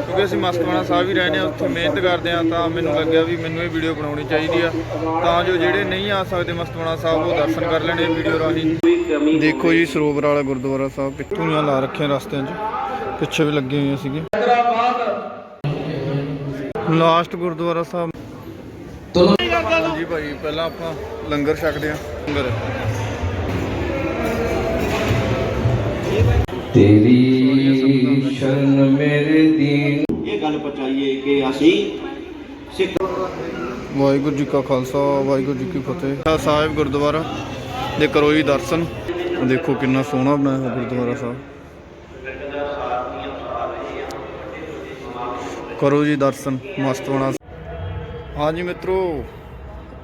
ਕਿਉਂਕਿ ਅਸੀਂ ਮਸਤਵਾਣਾ ਸਾਹਿਬ ਹੀ ਰਹਿੰਦੇ ਆ ਉੱਥੇ ਮਿਹਨਤ ਕਰਦੇ ਆ ਤਾਂ ਮੈਨੂੰ ਲੱਗਿਆ ਵੀ ਮੈਨੂੰ ਇਹ ਵੀਡੀਓ ਬਣਾਉਣੀ ਚਾਹੀਦੀ ਆ। ਤਾਂ ਜੋ ਜਿਹੜੇ ਨਹੀਂ ਆ ਸਕਦੇ ਮਸਤਵਾਣਾ ਸਾਹਿਬ ਉਹ ਦਰਸ਼ਨ ਕਰ ਲੈਣ ਇਹ ਵੀਡੀਓ ਰਾਹੀਂ। ਦੇਖੋ ਜੀ ਸਰੋਵਰ ਵਾਲਾ ਗੁਰਦੁਆਰਾ ਸਾਹਿਬ ਪਿੱਛੋਂ ਲਾ ਰੱਖੇ ਰਸਤਿਆਂ 'ਚ। ਪਿੱਛੇ ਵੀ ਲੱਗੇ ਹੋਏ ਸੀਗੇ। ਲਾਸਟ ਗੁਰਦੁਆਰਾ ਸਾਹਿਬ। ਜੀ ਭਾਈ ਪਹਿਲਾਂ ਆਪਾਂ ਲੰਗਰ ਛਕਦੇ ਆ ਲੰਗਰ। ਤੇਰੀ ਸ਼ਰਨ ਗੱਲ ਪਹੁੰਚਾਈਏ ਕਿ ਅਸੀਂ ਸਿੱਖ ਵਾਹਿਗੁਰੂ ਜੀ ਕਾ ਖਾਲਸਾ, ਵਾਹਿਗੁਰੂ ਜੀ ਕੀ ਫਤਿਹ। ਸਾਹਿਬ ਗੁਰਦੁਆਰਾ ਦੇ ਕਰੋ ਜੀ ਦਰਸ਼ਨ। ਦੇਖੋ ਕਿੰਨਾ ਸੋਹਣਾ ਬਣਾਇਆ ਹੋਇਆ ਗੁਰਦੁਆਰਾ ਸਾਹਿਬ। ਕਰੋ ਜੀ ਦਰਸ਼ਨ ਮਸਤਵਾਣਾ ਹਾਂਜੀ ਮਿੱਤਰੋ,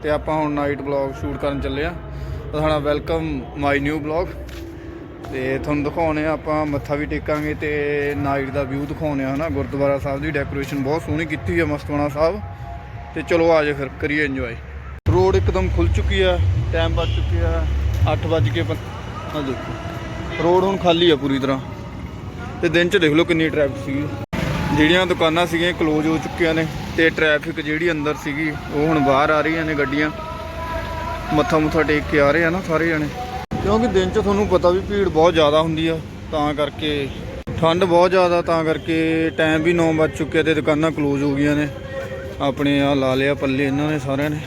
ਤੇ ਆਪਾਂ ਹੁਣ ਨਾਈਟ ਬਲੌਗ ਸ਼ੂਟ ਕਰਨ ਚੱਲੇ ਆ ਤਾਂ ਵੈਲਕਮ ਮਾਈ ਨਿਊ ਬਲੌਗ ਤੇ ਤੁਹਾਨੂੰ ਦਿਖਾਉਣੇ ਆ, ਆਪਾਂ ਮੱਥਾ ਵੀ ਟੇਕਾਂਗੇ ਤੇ ਨਾਈਟ ਦਾ ਵਿਊ ਦਿਖਾਉਣੇ ਆ, ਹਨਾ? ਗੁਰਦੁਆਰਾ ਸਾਹਿਬ ਦੀ ਡੈਕੋਰੇਸ਼ਨ ਬਹੁਤ ਸੋਹਣੀ ਕੀਤੀ ਹੈ ਮਸਤਵਾਣਾ ਸਾਹਿਬ। ਤੇ ਚਲੋ ਆ ਜਾਓ ਫਿਰ, ਕਰੀਏ ਇੰਜੋਏ ਰੋਡ ਇੱਕਦਮ ਖੁੱਲ ਚੁੱਕੀ ਆ ਟਾਈਮ ਵੱਜ ਚੁੱਕਿਆ ਆ 8 ਵੱਜ ਕੇ ਪੰ- ਦੇਖੋ ਰੋਡ ਹੁਣ ਖਾਲੀ ਆ ਪੂਰੀ ਤਰ੍ਹਾਂ। ਤੇ ਦਿਨ ਚ ਦੇਖ ਲਓ ਕਿੰਨੀ ਟ੍ਰੈਫਿਕ ਸੀਗੀ। ਜਿਹੜੀਆਂ ਦੁਕਾਨਾਂ ਸੀਗੀਆਂ ਕਲੋਜ਼ ਹੋ ਚੁੱਕੀਆਂ ਨੇ, ਤੇ ਟ੍ਰੈਫਿਕ ਜਿਹੜੀ ਅੰਦਰ ਸੀਗੀ, ਉਹ ਹੁਣ ਬਾਹਰ ਆ ਰਹੀਆਂ ਨੇ ਗੱਡੀਆਂ। ਮੱਥਾ ਮੁੱਥਾ ਟੇਕ ਕੇ ਆ ਰਹੇ ਆ ਨਾ ਸਾਰੇ ਜਣੇ। ਕਿਉਂਕਿ ਦਿਨ 'ਚ ਤੁਹਾਨੂੰ ਪਤਾ ਵੀ ਭੀੜ ਬਹੁਤ ਜ਼ਿਆਦਾ ਹੁੰਦੀ ਆ, ਤਾਂ ਕਰਕੇ ਠੰਡ ਬਹੁਤ ਜ਼ਿਆਦਾ, ਤਾਂ ਕਰਕੇ ਟਾਈਮ ਵੀ 9 ਵੱਜ ਚੁੱਕਿਆ ਤੇ ਦੁਕਾਨਾਂ ਕਲੋਜ਼ ਹੋ ਗਈਆਂ ਨੇ। ਆਪਣੇ ਆ ਲਾ ਲਿਆ ਪੱਲੇ ਇਹਨਾਂ ਨੇ ਸਾਰਿਆਂ ਨੇ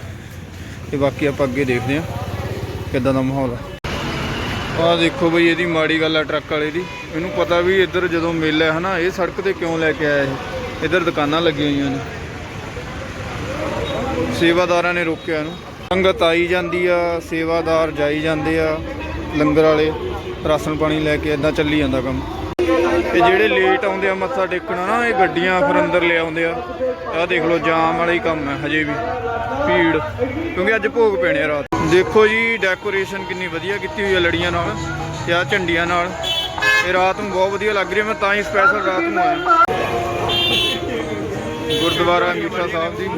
ਤੇ ਬਾਕੀ ਆਪਾਂ ਅੱਗੇ ਦੇਖਦੇ ਆ ਕਿੱਦਾਂ ਦਾ ਮਾਹੌਲ ਆ। ਆਹ ਦੇਖੋ ਬਈ ਇਹਦੀ ਮਾੜੀ ਗੱਲ ਆ ਟਰੱਕ ਵਾਲੇ ਦੀ। ਇਹਨੂੰ ਪਤਾ ਵੀ ਇੱਧਰ ਜਦੋਂ ਮੇਲਾ ਹੈ ਹਨਾ, ਇਹ ਸੜਕ ਤੇ ਕਿਉਂ ਲੈ ਕੇ ਆਇਆ ਇਹ? ਇੱਧਰ ਦੁਕਾਨਾਂ ਲੱਗੀਆਂ ਹੋਈਆਂ ਨੇ। ਸੇਵਾਦਾਰਾਂ ਨੇ ਰੋਕਿਆ ਇਹਨੂੰ। ਸੰਗਤ ਆਈ ਜਾਂਦੀ ਆ, ਸੇਵਾਦਾਰ ਜਾਈ ਜਾਂਦੇ ਆ, ਲੰਗਰ ਵਾਲੇ, ਰਾਸ਼ਨ ਪਾਣੀ ਲੈ ਕੇ ਇਦਾਂ ਚੱਲੀ ਜਾਂਦਾ ਕੰਮ। ਤੇ ਜਿਹੜੇ ਲੇਟ ਆਉਂਦੇ ਆ, ਮੱਥਾ ਟੇਕਣਾ ਨਾ, ਇਹ ਗੱਡੀਆਂ ਫਿਰ ਅੰਦਰ ਲੈ ਆਉਂਦੇ ਆ। ਆਹ ਦੇਖ ਲਓ, ਜਾਮ ਵਾਲਾ ਹੀ ਕੰਮ ਹੈ ਹਜੇ ਵੀ। ਭੀੜ, ਕਿਉਂਕਿ ਅੱਜ ਭੋਗ ਪੈਣੇ ਆ ਰਾਤ। ਦੇਖੋ ਜੀ ਡੈਕੋਰੇਸ਼ਨ ਕਿੰਨੀ ਵਧੀਆ ਕੀਤੀ ਹੋਈ ਆ ਲੜੀਆਂ ਨਾਲ ਤੇ ਆ ਝੰਡੀਆਂ ਨਾਲ। ਇਹ ਰਾਤ ਨੂੰ ਬਹੁਤ ਵਧੀਆ ਲੱਗ ਰਹੀ ਹੈ ਮੈਂ ਤਾਂ ਹੀ ਸਪੈਸ਼ਲ ਰਾਤ ਨੂੰ ਆਇਆ। ਗੁਰਦੁਆਰਾ ਅੰਗੀਠਾ ਸਾਹਿਬ ਦੀ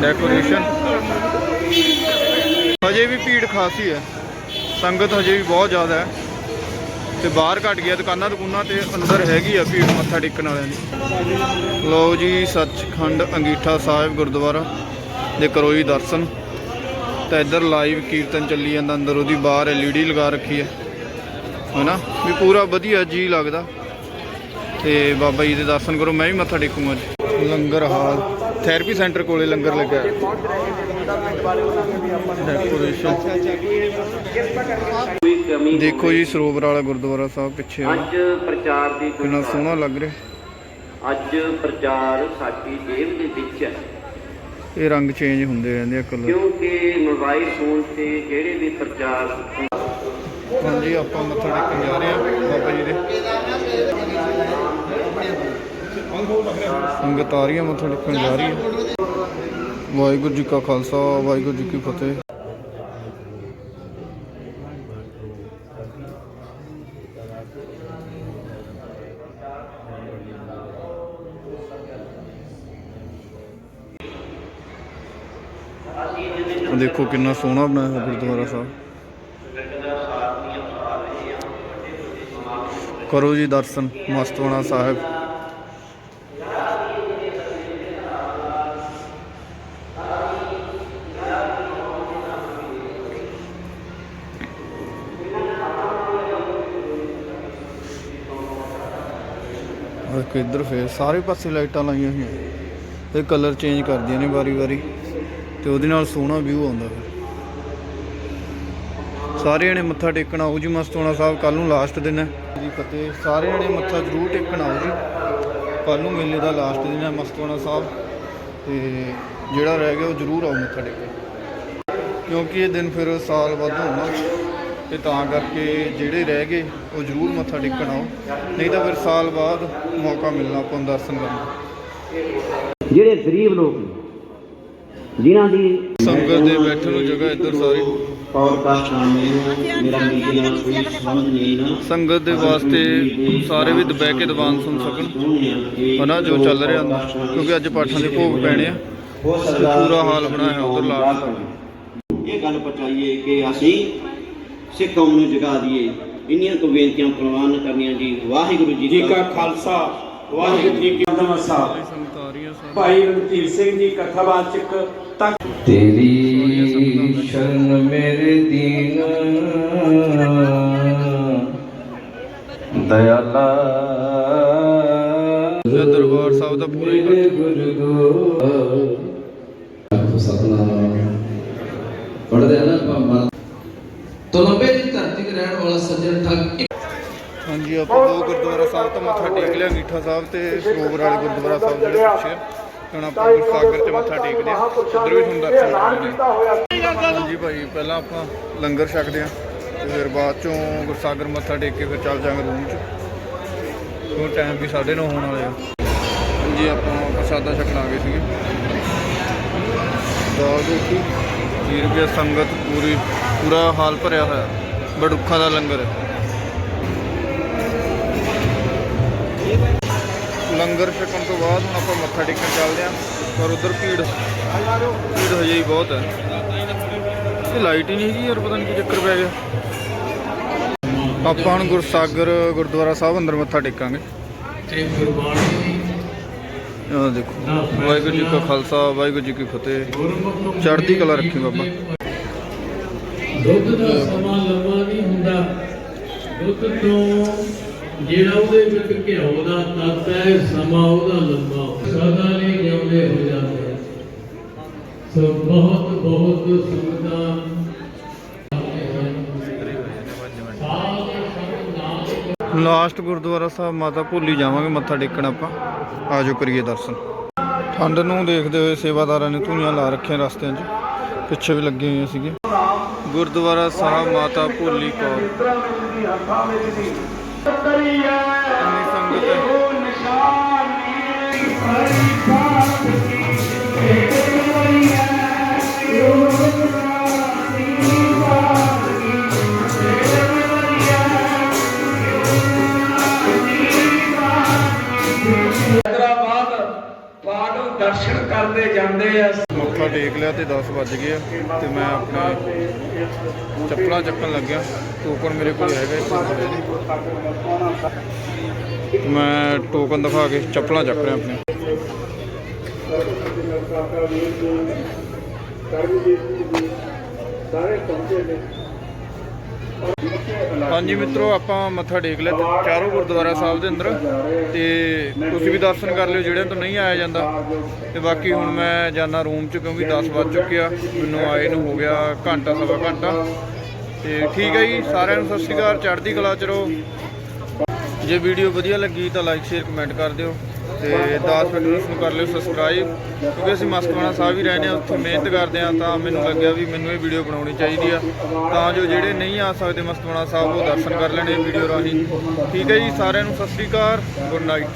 ਡੈਕੋਰੇਸ਼ਨ ਹਜੇ ਵੀ ਭੀੜ ਖਾਸੀ ਹੈ। ਸੰਗਤ ਹਜੇ ਵੀ ਬਹੁਤ ਜ਼ਿਆਦਾ ਹੈ। ਤੇ ਬਾਹਰ ਘਟ ਗਿਆ, ਦੁਕਾਨਾਂ ਦੁਕਾਨਾਂ ਤੇ ਅੰਦਰ ਹੈਗੀ ਆ ਭੀੜ, ਮੱਥਾ ਟੇਕਣ ਵਾਲਿਆਂ ਦੀ। ਲਓ ਜੀ, ਸੱਚਖੰਡ ਅੰਗੀਠਾ ਸਾਹਿਬ ਗੁਰਦੁਆਰਾ ਦੇ ਕਰੋ ਜੀ ਦਰਸ਼ਨ। ਤਾਂ ਇੱਧਰ ਲਾਈਵ ਕੀਰਤਨ ਚੱਲੀ ਜਾਂਦਾ ਅੰਦਰ, ਉਹਦੀ ਬਾਹਰ ਐਲਈਡੀ ਲਗਾ ਰੱਖੀ ਹੈ। ਹੈਨਾ? ਵੀ ਪੂਰਾ ਵਧੀਆ ਜੀ ਲੱਗਦਾ। ਤੇ ਬਾਬਾ ਜੀ ਦੇ ਦਰਸ਼ਨ ਕਰੋ, ਮੈਂ ਵੀ ਮੱਥਾ ਟੇਕੂੰਗਾ ਅੱਜ ਲੰਗਰ ਹਾਲ। ਥੈਰੇਪੀ ਸੈਂਟਰ ਕੋਲੇ ਲੰਗਰ ਡੈਕੋਰੇਸ਼ਨ ਕਮੀ ਦੇਖੋ ਜੀ ਸਰੋਵਰ ਵਾਲਾ ਗੁਰਦੁਆਰਾ ਸਾਹਿਬ ਪਿੱਛੇ ਆ। ਅੱਜ ਪ੍ਰਚਾਰ ਦੀ ਕਿੰਨਾ ਸੋਹਣਾ ਲੱਗ ਰਿਹਾ। ਅੱਜ ਪ੍ਰਚਾਰ ਸਾਡੀ ਜੇਬ ਦੇ ਵਿੱਚ ਹੈ। ਇਹ ਰੰਗ ਚੇਂਜ ਹੁੰਦੇ ਰਹਿੰਦੇ ਆ ਕਲਰ ਕਿਉਂਕਿ ਮੋਬਾਈਲ ਫੋਨ ਤੇ ਜਿਹੜੇ ਵੀ ਪ੍ਰਚਾਰ ਹਾਂਜੀ ਆਪਾਂ ਮੱਥਾ ਟੇਕਣ ਜਾ ਰਹੇ ਹਾਂ ਬਾਬਾ ਜੀ ਦੇ। ਸੰਗਤ ਆ ਰਹੀ ਹੈ, ਮੱਥਾ ਟੇਕਣ ਜਾ ਰਹੀ ਹੈ। ਵਾਹਿਗੁਰੂ ਜੀ ਕਾ ਖਾਲਸਾ, ਵਾਹਿਗੁਰੂ ਜੀ ਕੀ ਫਤਿਹ। ਦੇਖੋ ਕਿੰਨਾ ਸੋਹਣਾ ਬਣਾਇਆ ਗੁਰਦੁਆਰਾ ਸਾਹਿਬ। ਕਰੋ ਜੀ ਦਰਸ਼ਨ ਮਸਤਵਾਣਾ ਸਾਹਿਬ। ਔਰ ਕਿੱਧਰ ਫੇਰ ਸਾਰੇ ਪਾਸੇ ਲਾਈਟਾਂ ਲਾਈਆਂ ਹੋਈਆਂ। ਇਹ ਕਲਰ ਚੇਂਜ ਕਰਦੀਆਂ ਨੇ ਵਾਰੀ-ਵਾਰੀ ਤੇ ਉਹਦੇ ਨਾਲ ਸੋਹਣਾ ਵਿਊ ਆਉਂਦਾ ਫਿਰ। ਸਾਰੇ ਜਣੇ ਮੱਥਾ ਟੇਕਣਾ ਆਓ ਜੀ ਮਸਤੋਣਾ ਸਾਹਿਬ ਕੱਲ ਨੂੰ ਲਾਸਟ ਦਿਨ ਹੈ। ਜੀ ਫਤਿਹ, ਸਾਰਿਆਂ ਨੇ ਮੱਥਾ ਜ਼ਰੂਰ ਟੇਕਣਾ ਆਓ ਜੀ। ਕੱਲ ਨੂੰ ਮੇਲੇ ਦਾ ਲਾਸਟ ਦਿਨ ਹੈ ਮਸਤੋਣਾ ਸਾਹਿਬ। ਤੇ ਜਿਹੜਾ ਰਹਿ ਗਿਆ ਉਹ ਜ਼ਰੂਰ ਆਓ ਮੱਥਾ ਟੇਕਣ। ਕਿਉਂਕਿ ਇਹ ਦਿਨ ਫਿਰ ਸਾਲ ਬਾਅਦ ਹੋਣਾ ਤੇ ਤਾਂ ਕਰਕੇ ਜਿਹੜੇ ਰਹਿ ਗਏ ਉਹ ਜ਼ਰੂਰ ਮੱਥਾ ਟੇਕਣ ਆਓ। ਨਹੀਂ ਤਾਂ ਫਿਰ ਸਾਲ ਬਾਅਦ ਮੌਕਾ ਮਿਲਣਾ ਆਪਾਂ ਨੂੰ ਦਰਸ਼ਨ ਕਰਨ ਦਾ। ਜਿਹੜੇ ਗਰੀਬ ਲੋਕ ਜਿਨ੍ਹਾਂ ਦੀ ਸੰਗਤ ਦੇ ਬੈਠਣ ਨੂੰ ਜਗ੍ਹਾ ਇੱਧਰ ਸਾਰੀ। ਸੰਗਤ ਦੇ ਵਾਸਤੇ ਸਾਰੇ ਵੀ ਬਹਿ ਕੇ ਦੀਵਾਨ ਸੁਣ ਸਕਣ। ਹਨਾ ਜੋ ਚੱਲ ਰਿਹਾ ਕਿਉਂਕਿ ਅੱਜ ਪਾਠਾਂ ਦੇ ਭੋਗ ਪੈਣੇ ਆ। ਪੂਰਾ ਹਾਲ ਬਣਾਇਆ ਉਧਰ ਤੱਕ ਇਹ ਗੱਲ ਪਹੁੰਚਾਈਏ ਕਿ ਅਸੀਂ ਸਿੱਖ ਕੌਮ ਨੂੰ ਜਗਾ ਦਈਏ। ਇੰਨੀਆਂ ਕੁ ਬੇਨਤੀਆਂ ਪ੍ਰਵਾਨ ਕਰਨੀਆਂ ਜੀ। ਵਾਹਿਗੁਰੂ ਜੀ ਜੀ ਕਾ ਖਾਲਸਾ। ਵਾਹਿਗੁਰੂ ਜੀ ਕੀ ਸਾਹਿਬ ਭਾਈ ਰਣਧੀਰ ਸਿੰਘ ਜੀ ਕਥਾਵਾਚਕ ਤੱਕ ਤੇਰੀ ਸ਼ਰਨ ਮੇਰੇ ਦੀਨ। ਦਇਆਲਾ। ਦਰਬਾਰ ਸਾਹਿਬ ਦਾ ਪੂਰਾ ਹੀ ਮੇਰੇ ਗੁਰੂ ਸਤਨਾਮ ਪੜਦੇ ਆ ਨਾ ਆਪਾਂ ਤੋਲੰਬੇ ਦੀ ਧਰਤੀ ਤੇ ਰਹਿਣ ਵਾਲਾ ਸੱਜਣ ਠੱਗ। ਹਾਂਜੀ ਆਪਾਂ ਦੋ ਗੁਰਦੁਆਰਾ ਸਾਹਿਬ ਤੋਂ ਮੱਥਾ ਟੇਕ ਲਿਆ ਅੰਗੀਠਾ ਸਾਹਿਬ ਤੇ ਸਰੋਵਰ ਵਾਲੇ ਗੁਰਦੁਆਰਾ ਸਾਹਿਬ ਜਿਹੜੇ ਪਿੱਛੇ। ਹੁਣ ਆਪਾਂ ਗੁਰਸਾਗਰ ਤੇ ਮੱਥਾ ਟੇਕਦੇ ਆ ਉੱਧਰ ਵੀ ਤੁਹਾਨੂੰ ਦਰਸ਼ਨ ਹਾਂਜੀ ਭਾਈ ਪਹਿਲਾਂ ਆਪਾਂ ਲੰਗਰ ਛਕਦੇ ਆ ਤੇ ਫਿਰ ਬਾਅਦ ਚੋਂ ਗੁਰਸਾਗਰ ਮੱਥਾ ਟੇਕ ਕੇ ਫਿਰ ਚੱਲ ਜਾਾਂਗੇ ਰੂਮ 'ਚ। ਉਹ ਟਾਈਮ ਵੀ 9:30 ਹੋਣ ਵਾਲੇ ਆ। ਹਾਂਜੀ ਆਪਾਂ ਪ੍ਰਸਾਦਾ ਛਕਣ ਆ ਗਏ ਸੀਗੇ। ਦਾਲ ਰੋਟੀ ਖੀਰ ਵੀ ਆ, ਸੰਗਤ ਪੂਰੀ ਪੂਰਾ ਹਾਲ ਭਰਿਆ ਹੋਇਆ। ਬੜੁੱਖਾਂ ਦਾ ਲੰਗਰ। ਲੰਗਰ ਛਕਣ ਤੋਂ ਬਾਅਦ ਹੁਣ ਆਪਾਂ ਮੱਥਾ ਟੇਕਣ ਚੱਲਦੇ ਆਂ ਪਰ ਉਧਰ ਭੀੜ ਭੀੜ ਹਜੇ ਹੀ ਬਹੁਤ ਹੈ ਇਹ ਲਾਈਟ ਹੀ ਨਹੀਂ ਹੈਗੀ ਯਾਰ ਪਤਾ ਨਹੀਂ ਕੀ ਚੱਕਰ ਪੈ ਗਿਆ। ਆਪਾਂ ਹੁਣ ਗੁਰਸਾਗਰ ਗੁਰਦੁਆਰਾ ਸਾਹਿਬ ਅੰਦਰ ਮੱਥਾ ਟੇਕਾਂਗੇ। ਤੇ ਗੁਰਬਾਣੀ ਆਹ ਦੇਖੋ ਵਾਹਿਗੁਰੂ ਜੀ ਕਾ ਖਾਲਸਾ ਵਾਹਿਗੁਰੂ ਜੀ ਕੀ ਫਤਿਹ। ਚੜ੍ਹਦੀ ਕਲਾ ਰੱਖੀ ਬਾਬਾ। ਦੁੱਧ ਦਾ ਸਮਾਂ ਲੰਮਾ ਦੁੱਧ ਤੋਂ ਜਿਹੜਾ ਉਹਦੇ ਵਿੱਚ ਘਿਓ ਦਾ ਤੱਤ ਹੈ, ਸਮਾਂ ਉਹਦਾ ਲੰਮਾ ਸਦਾ ਲਈ ਜਿਉਂਦੇ ਹੋ ਜਾਂਦੇ ਸੋ ਬਹੁਤ ਬਹੁਤ ਸੰਗਤਾਂ ਲਾਸਟ ਗੁਰਦੁਆਰਾ ਸਾਹਿਬ ਮਾਤਾ ਭੁੱਲੀ ਜਾਵਾਂਗੇ, ਮੱਥਾ ਟੇਕਣ ਆਪਾਂ। ਆਜੋ ਕਰੀਏ ਦਰਸ਼ਨ। ਠੰਡ ਨੂੰ ਦੇਖਦੇ ਹੋਏ ਸੇਵਾਦਾਰਾਂ ਨੇ ਧੂਈਆਂ ਲਾ ਰੱਖੀਆਂ ਰਸਤਿਆਂ 'ਚ। ਪਿੱਛੇ ਵੀ ਲੱਗੇ ਹੋਏ ਸੀਗੇ। ਗੁਰਦੁਆਰਾ ਸਾਹਿਬ ਮਾਤਾ ਭੁੱਲੀ ਕੌਰ। ਸੰਗਤ। ਹੈ ਦਰਸ਼ਨ ਕਰਦੇ ਜਾਂਦੇ ਆ। ਮੱਥਾ ਟੇਕ ਲਿਆ ਤੇ 10 ਵੱਜ ਗਏ ਆ ਤੇ ਮੈਂ ਆਪਣੇ ਚੱਪਲਾਂ ਚੱਕਣ ਲੱਗਿਆ। ਟੋਕਨ ਮੇਰੇ ਕੋਲ ਹੈਗਾ ਇਸ ਮੈਂ ਟੋਕਨ ਦਿਖਾ ਕੇ ਚੱਪਲਾਂ ਚੱਕ ਰਿਹਾ ਆਪਣੀਆਂ ਹਾਂਜੀ ਮਿੱਤਰੋ, ਆਪਾਂ ਮੱਥਾ ਟੇਕ ਲਿਆ ਚਾਰੋਂ ਗੁਰਦੁਆਰਾ ਸਾਹਿਬ ਦੇ ਅੰਦਰ। ਤੇ ਤੁਸੀਂ ਵੀ ਦਰਸ਼ਨ ਕਰ ਲਿਓ, ਜਿਹੜਿਆਂ ਤੋਂ ਨਹੀਂ ਆਇਆ ਜਾਂਦਾ। ਤੇ ਬਾਕੀ ਹੁਣ ਮੈਂ ਜਾਣਾ ਰੂਮ 'ਚ, ਕਿਉਂਕਿ 10 ਵੱਜ ਚੁੱਕਿਆ ਮੈਨੂੰ ਆਏ ਨੂੰ ਹੋ ਗਿਆ ਘੰਟਾ, ਸਵਾ ਘੰਟਾ। ਤੇ ਠੀਕ ਹੈ ਜੀ, ਸਾਰਿਆਂ ਨੂੰ ਸਤਿ ਸ਼੍ਰੀ ਅਕਾਲ, ਚੜ੍ਹਦੀ ਕਲਾ ਚ ਰਹੋ। ਜੇ ਵੀਡੀਓ ਵਧੀਆ ਲੱਗੀ ਤਾਂ ਲਾਈਕ ਸ਼ੇਅਰ ਕਮੈਂਟ ਕਰ ਦਿਓ। ਤੇ ਦਾਸ ਫਿਟਨੈਸ ਨੂੰ ਕਰ ਲਿਓ ਸਬਸਕ੍ਰਾਈਬ ਕਿਉਂਕਿ ਅਸੀਂ ਮਸਤਵਾਣਾ ਸਾਹਿਬ ਹੀ ਰਹਿੰਦੇ ਆ ਉੱਥੇ ਮਿਹਨਤ ਕਰਦੇ ਆ ਤਾਂ ਮੈਨੂੰ ਲੱਗਿਆ ਵੀ ਮੈਨੂੰ ਇਹ ਵੀਡੀਓ ਬਣਾਉਣੀ ਚਾਹੀਦੀ ਆ। ਤਾਂ ਜੋ ਜਿਹੜੇ ਨਹੀਂ ਆ ਸਕਦੇ ਮਸਤਵਾਣਾ ਸਾਹਿਬ ਉਹ ਦਰਸ਼ਨ ਕਰ ਲੈਣ ਇਹ ਵੀਡੀਓ ਰਾਹੀਂ। ਠੀਕ ਹੈ ਜੀ, ਸਾਰਿਆਂ ਨੂੰ ਸਤਿ ਸ਼੍ਰੀ ਅਕਾਲ ਗੁੱਡ ਨਾਈਟ